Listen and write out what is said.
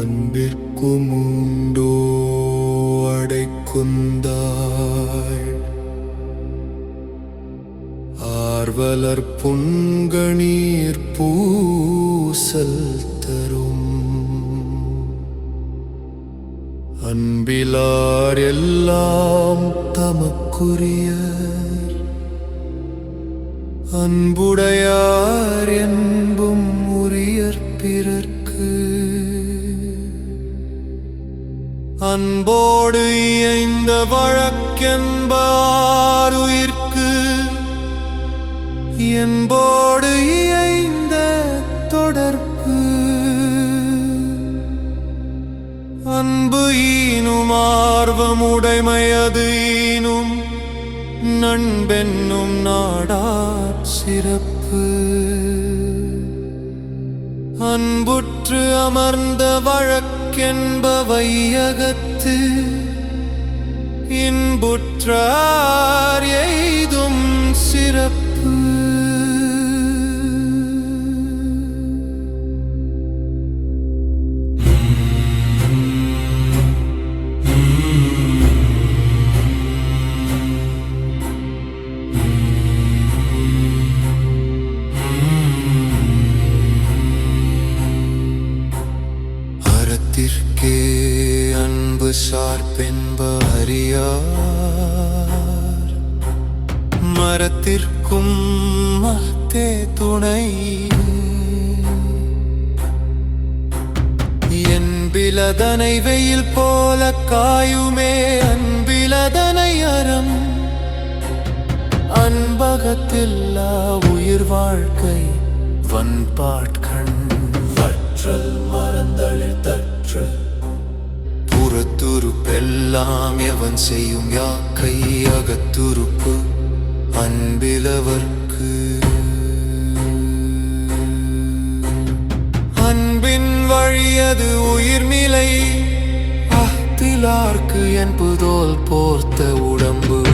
அன்பிற்கும் உண்டோ அடைக்குந்தாள் ஆர்வலர் புன்கணீர் பூசல் தரும். அன்பிலார் எல்லாம் தமக்குரிய அன்புடையார் என்பும் உரியற் பிறர்க்கு. அன்போடு இயைந்த வழக்கென்பார் உயிர்க்கு. என்போடு இயைந்த தொடர்பு அன்பு ஈனும் ஆர்வமுடைமையது ஈனும் நண்பென்னும் நாடார் சிறப்பு. அன்புற்று அமர்ந்த வழக்கென்ப வையகத்து இன்புற்றார் எய்தும் சிறப்பு. அறத்திற்கே அன்பு சார்பென்ப அறியார் மரத்திற்கும் மத்தே துணை. என்பிலதனை வெயில் போல காயுமே அன்பிலதனை அறம். அன்பகத்தில்லா உயிர் வாழ்க்கை வன்பாட்கண் வற்றல் மறந்தழில் தற்று புறத்துருப்பெல்லாம் எவன் செய்யும் யாக்கை அகத்துருப்பு அன்பிலவர்க்கு. அன்பின் வழியது உயிர்நிலை. அத்திலார்க்கு என்பதோல் போர்த்த உடம்பு.